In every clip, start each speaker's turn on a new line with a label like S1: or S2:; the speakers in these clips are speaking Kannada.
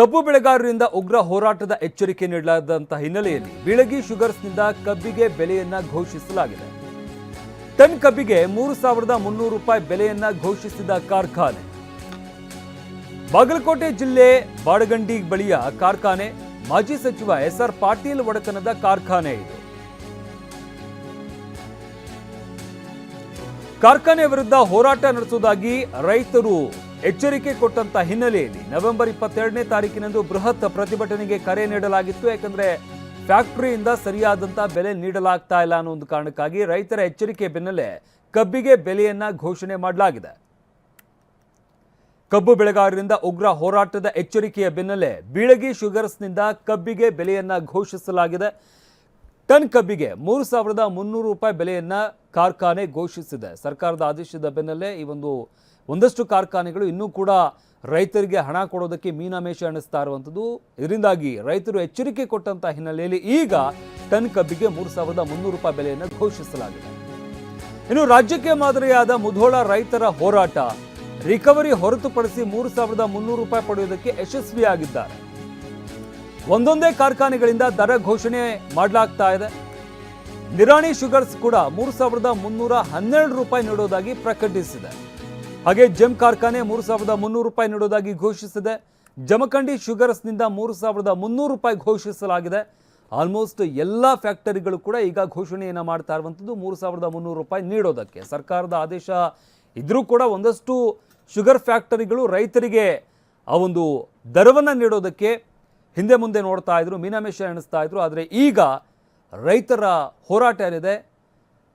S1: ಕಬ್ಬು ಬೆಳೆಗಾರರಿಂದ ಉಗ್ರ ಹೋರಾಟದ ಎಚ್ಚರಿಕೆ ನೀಡಲಾದಂತಹ ಹಿನ್ನೆಲೆಯಲ್ಲಿ ಬೀಳಗಿ ಶುಗರ್ಸ್ನಿಂದ ಕಬ್ಬಿಗೆ ಬೆಲೆಯನ್ನ ಘೋಷಿಸಲಾಗಿದೆ. ಟನ್ ಕಬ್ಬಿಗೆ ಮೂರು ಸಾವಿರದ ಮುನ್ನೂರು ರೂಪಾಯಿ ಬೆಲೆಯನ್ನ ಘೋಷಿಸಿದ ಕಾರ್ಖಾನೆ. ಬಾಗಲಕೋಟೆ ಜಿಲ್ಲೆ ಬಾಡಗಂಡಿ ಬಳಿಯ ಕಾರ್ಖಾನೆ, ಮಾಜಿ ಸಚಿವ ಎಸ್ ಆರ್ ಪಾಟೀಲ್ ಒಡೆತನದ ಕಾರ್ಖಾನೆ ಇದು. ಕಾರ್ಖಾನೆ ವಿರುದ್ಧ ಹೋರಾಟ ನಡೆಸುವುದಾಗಿ ರೈತರು ಎಚ್ಚರಿಕೆ ಕೊಟ್ಟಂತ ಹಿನ್ನೆಲೆಯಲ್ಲಿ ನವೆಂಬರ್ ಇಪ್ಪತ್ತೆರಡನೇ ತಾರೀಕಿನಂದು ಬೃಹತ್ ಪ್ರತಿಭಟನೆಗೆ ಕರೆ ನೀಡಲಾಗಿತ್ತು. ಯಾಕಂದ್ರೆ ಫ್ಯಾಕ್ಟರಿಯಿಂದ ಸರಿಯಾದಂತ ಬೆಲೆ ನೀಡಲಾಗ್ತಾ ಇಲ್ಲ ಅನ್ನೋ ಒಂದು ಕಾರಣಕ್ಕಾಗಿ ರೈತರ ಎಚ್ಚರಿಕೆ ಬೆನ್ನಲ್ಲೇ ಕಬ್ಬಿಗೆ ಬೆಲೆಯನ್ನ ಘೋಷಣೆ ಮಾಡಲಾಗಿದೆ. ಕಬ್ಬು ಬೆಳೆಗಾರರಿಂದ ಉಗ್ರ ಹೋರಾಟದ ಎಚ್ಚರಿಕೆಯ ಬೆನ್ನಲ್ಲೇ ಬೀಳಗಿ ಶುಗರ್ಸ್ನಿಂದ ಕಬ್ಬಿಗೆ ಬೆಲೆಯನ್ನ ಘೋಷಿಸಲಾಗಿದೆ. ಟನ್ ಕಬ್ಬಿಗೆ ಮೂರು ಸಾವಿರದ ಮುನ್ನೂರು ರೂಪಾಯಿ ಬೆಲೆಯನ್ನ ಕಾರ್ಖಾನೆ ಘೋಷಿಸಿದೆ. ಸರ್ಕಾರದ ಆದೇಶದ ಬೆನ್ನಲ್ಲೇ ಈ ಒಂದು ಒಂದಷ್ಟು ಕಾರ್ಖಾನೆಗಳು ಇನ್ನೂ ಕೂಡ ರೈತರಿಗೆ ಹಣ ಕೊಡೋದಕ್ಕೆ ಮೀನಾಮೇಷ ಎಣಿಸ್ತಾ ಇರುವಂಥದ್ದು. ಇದರಿಂದಾಗಿ ರೈತರು ಎಚ್ಚರಿಕೆ ಕೊಟ್ಟಂತ ಹಿನ್ನೆಲೆಯಲ್ಲಿ ಈಗ ಟನ್ ಕಬ್ಬಿಗೆ ಮೂರು ಸಾವಿರದ ಮುನ್ನೂರು ರೂಪಾಯಿ ಬೆಲೆಯನ್ನು ಘೋಷಿಸಲಾಗಿದೆ. ಇನ್ನು ರಾಜ್ಯಕ್ಕೆ ಮಾದರಿಯಾದ ಮುಧೋಳ ರೈತರ ಹೋರಾಟ. ರಿಕವರಿ ಹೊರತುಪಡಿಸಿ ಮೂರು ಸಾವಿರದ ಮುನ್ನೂರು ರೂಪಾಯಿ ಪಡೆಯುವುದಕ್ಕೆ ಯಶಸ್ವಿಯಾಗಿದ್ದಾರೆ. ಒಂದೊಂದೇ ಕಾರ್ಖಾನೆಗಳಿಂದ ದರ ಘೋಷಣೆ ಮಾಡಲಾಗ್ತಾ ಇದೆ. ನಿರಾಣಿ ಶುಗರ್ಸ್ ಕೂಡ ಮೂರು ಸಾವಿರದ ಮುನ್ನೂರ ಹನ್ನೆರಡು ರೂಪಾಯಿ ನೀಡೋದಾಗಿ ಪ್ರಕಟಿಸಿದೆ. ಹಾಗೆ ಜಮ್ ಕಾರ್ಖಾನೆ ಮೂರು ಸಾವಿರದ ಮುನ್ನೂರು ರೂಪಾಯಿ ನೀಡೋದಾಗಿ ಘೋಷಿಸಿದೆ. ಜಮಖಂಡಿ ಶುಗರ್ಸ್ನಿಂದ ಮೂರು ಸಾವಿರದ ಮುನ್ನೂರು ರೂಪಾಯಿ ಘೋಷಿಸಲಾಗಿದೆ. ಆಲ್ಮೋಸ್ಟ್ ಎಲ್ಲ ಫ್ಯಾಕ್ಟರಿಗಳು ಕೂಡ ಈಗ ಘೋಷಣೆಯನ್ನು ಮಾಡ್ತಾ ಇರುವಂಥದ್ದು ಮೂರು ಸಾವಿರದ ಮುನ್ನೂರು ರೂಪಾಯಿ ನೀಡೋದಕ್ಕೆ. ಸರ್ಕಾರದ ಆದೇಶ ಇದ್ರೂ ಕೂಡ ಒಂದಷ್ಟು ಶುಗರ್ ಫ್ಯಾಕ್ಟರಿಗಳು ರೈತರಿಗೆ ಆ ಒಂದು ದರವನ್ನು ನೀಡೋದಕ್ಕೆ ಹಿಂದೆ ಮುಂದೆ ನೋಡ್ತಾ ಇದ್ರು, ಮೀನಾಮೇಷ ಎಣಿಸ್ತಾ ಇದ್ರು, ಆದರೆ ಈಗ ರೈತರ ಹೋರಾಟ ಏನಿದೆ,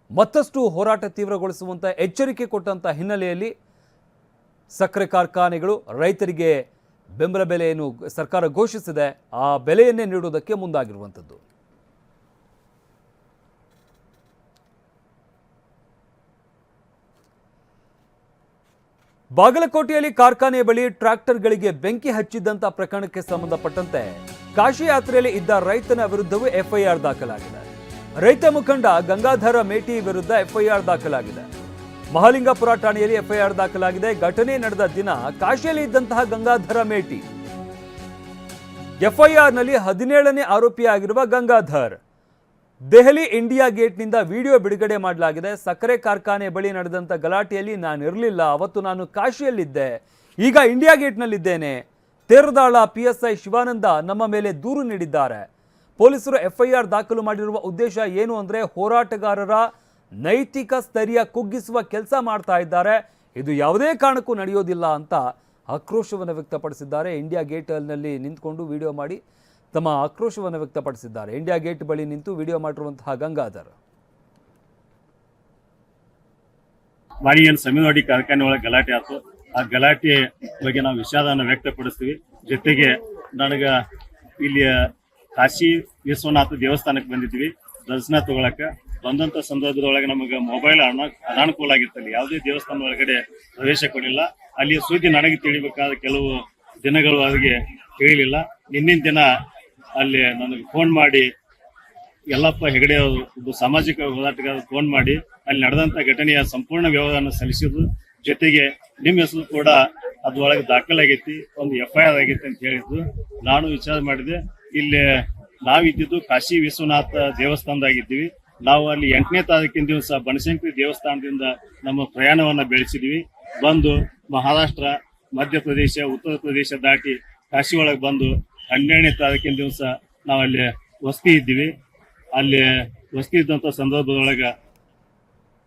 S1: ಮತ್ತಷ್ಟು ಹೋರಾಟ ತೀವ್ರಗೊಳಿಸುವಂಥ ಎಚ್ಚರಿಕೆ ಕೊಟ್ಟಂಥ ಹಿನ್ನೆಲೆಯಲ್ಲಿ ಸಕ್ಕರೆ ಕಾರ್ಖಾನೆಗಳು ರೈತರಿಗೆ ಬೆಂಬಲ ಬೆಲೆಯನ್ನು ಸರ್ಕಾರ ಘೋಷಿಸಿದೆ. ಆ ಬೆಲೆಯನ್ನೇ ನೀಡುವುದಕ್ಕೆ ಮುಂದಾಗಿರುವಂಥದ್ದು. ಬಾಗಲಕೋಟೆಯಲ್ಲಿ ಕಾರ್ಖಾನೆ ಬಳಿ ಟ್ರ್ಯಾಕ್ಟರ್ಗಳಿಗೆ ಬೆಂಕಿ ಹಚ್ಚಿದ್ದಂಥ ಪ್ರಕರಣಕ್ಕೆ ಸಂಬಂಧಪಟ್ಟಂತೆ ಕಾಶಿ ಯಾತ್ರೆಯಲ್ಲಿ ಇದ್ದ ರೈತನ ವಿರುದ್ಧವೂ ಎಫ್ಐಆರ್ ದಾಖಲಾಗಿದೆ. ರೈತ ಮುಖಂಡ ಗಂಗಾಧರ ಮೇಟಿ ವಿರುದ್ಧ ಎಫ್ಐಆರ್ ದಾಖಲಾಗಿದೆ. ಮಹಾಲಿಂಗಪುರ ಠಾಣೆಯಲ್ಲಿ ಎಫ್ಐಆರ್ ದಾಖಲಾಗಿದೆ. ಘಟನೆ ನಡೆದ ದಿನ ಕಾಶಿಯಲ್ಲಿ ಇದ್ದಂತಹ ಗಂಗಾಧರ ಮೇಟಿ ಎಫ್ಐಆರ್ನಲ್ಲಿ ಹದಿನೇಳನೇ ಆರೋಪಿಯಾಗಿರುವ ಗಂಗಾಧರ್. ದೆಹಲಿ ಇಂಡಿಯಾ ಗೇಟ್ನಿಂದ ವಿಡಿಯೋ ಬಿಡುಗಡೆ ಮಾಡಲಾಗಿದೆ. ಸಕ್ಕರೆ ಕಾರ್ಖಾನೆ ಬಳಿ ನಡೆದಂಥ ಗಲಾಟೆಯಲ್ಲಿ ನಾನು ಇರಲಿಲ್ಲ. ಅವತ್ತು ನಾನು ಕಾಶಿಯಲ್ಲಿದ್ದೆ. ಈಗ India ಗೇಟ್ನಲ್ಲಿದ್ದೇನೆ. Teradal P S I Shivananda ನಮ್ಮ ಮೇಲೆ ದೂರು ನೀಡಿದ್ದಾರೆ. ಪೊಲೀಸರು ಎಫ್ಐಆರ್ ದಾಖಲು ಮಾಡಿರುವ ಉದ್ದೇಶ ಏನು ಅಂದರೆ ಹೋರಾಟಗಾರರ ನೈತಿಕ ಸ್ಥೈರ್ಯ ಕುಗ್ಗಿಸುವ ಕೆಲಸ ಮಾಡ್ತಾ ಇದ್ದಾರೆ. ಇದು ಯಾವುದೇ ಕಾರಣಕ್ಕೂ ನಡೆಯೋದಿಲ್ಲ ಅಂತ ಆಕ್ರೋಶವನ್ನು ವ್ಯಕ್ತಪಡಿಸಿದ್ದಾರೆ. ಇಂಡಿಯಾ ಗೇಟ್ನಲ್ಲಿ ನಿಂತ್ಕೊಂಡು ವಿಡಿಯೋ ಮಾಡಿ ತಮ್ಮ ಆಕ್ರೋಶವನ್ನು ವ್ಯಕ್ತಪಡಿಸಿದ್ದಾರೆ. ಇಂಡಿಯಾ ಗೇಟ್ ಬಳಿ ನಿಂತು ವಿಡಿಯೋ ಮಾಡಿರುವಂತಹ ಗಂಗಾಧರ್.
S2: ವಾಣಿಜ್ಯ ಸಮಿನವಾಡಿ ಕಾರ್ಖಾನೆ ಒಳಗೆ ಗಲಾಟೆ ಆಯ್ತು. ಆ ಗಲಾಟೆ ಬಗ್ಗೆ ನಾವು ವಿಷಾದವನ್ನು ವ್ಯಕ್ತಪಡಿಸ್ತೀವಿ. ಜೊತೆಗೆ ನನಗ ಇಲ್ಲಿ ಕಾಶಿ ವಿಶ್ವನಾಥ ದೇವಸ್ಥಾನಕ್ಕೆ ಬಂದಿದ್ವಿ ದರ್ಶನ ತಗೊಳಕ ಬಂದಂತ ಸಂದರ್ಭದೊಳಗೆ ನಮಗೆ ಮೊಬೈಲ್ ಅನ ಅನಾನುಕೂಲ ಆಗಿತ್ತಲ್ಲಿ ಯಾವುದೇ ದೇವಸ್ಥಾನ ಒಳಗಡೆ ಪ್ರವೇಶ ಕೊಡಲಿಲ್ಲ. ಅಲ್ಲಿ ಸುದ್ದಿ ನನಗೆ ತಿಳಿಬೇಕಾದ ಕೆಲವು ದಿನಗಳು ಅವರಿಗೆ ತಿಳಿಲಿಲ್ಲ. ನಿನ್ನಿನ ದಿನ ಅಲ್ಲಿ ನನಗೆ ಫೋನ್ ಮಾಡಿ, ಯಲ್ಲಪ್ಪ ಹೆಗಡೆ ಅವರು, ಒಬ್ಬ ಸಾಮಾಜಿಕ ಹೋರಾಟಗಾರ ಫೋನ್ ಮಾಡಿ, ಅಲ್ಲಿ ನಡೆದಂತ ಘಟನೆಯ ಸಂಪೂರ್ಣ ವ್ಯವಹಾರ ಸಲ್ಲಿಸಿದ್ರು ಜೊತೆಗೆ ನಿಮ್ಮ ಹೆಸರು ಕೂಡ ಅದ್ರೊಳಗೆ ದಾಖಲಾಗೈತಿ, ಒಂದು ಎಫ್ ಐ ಆರ್ ಆಗೈತಿ ಅಂತ ಹೇಳಿದ್ರು ನಾನು ವಿಚಾರ ಮಾಡಿದೆ. ಇಲ್ಲಿ ನಾವಿದ್ದಿದ್ದು ಕಾಶಿ ವಿಶ್ವನಾಥ ದೇವಸ್ಥಾನದಾಗಿದ್ದೀವಿ. ನಾವು ಅಲ್ಲಿ ಎಂಟನೇ ತಾರೀಕಿನ ದಿವಸ ಬನಶಂಕರಿ ದೇವಸ್ಥಾನದಿಂದ ನಮ್ಮ ಪ್ರಯಾಣವನ್ನ ಬೆಳೆಸಿದ್ವಿ. ಬಂದು ಮಹಾರಾಷ್ಟ್ರ, ಮಧ್ಯಪ್ರದೇಶ, ಉತ್ತರ ಪ್ರದೇಶ ದಾಟಿ ಕಾಶಿ ಒಳಗೆ ಬಂದು ಹನ್ನೆರಡನೇ ತಾರೀಕಿನ ದಿವಸ ನಾವಲ್ಲಿ ವಸತಿ ಇದ್ದೀವಿ. ಅಲ್ಲಿ ವಸತಿ ಇದ್ದಂಥ ಸಂದರ್ಭದೊಳಗ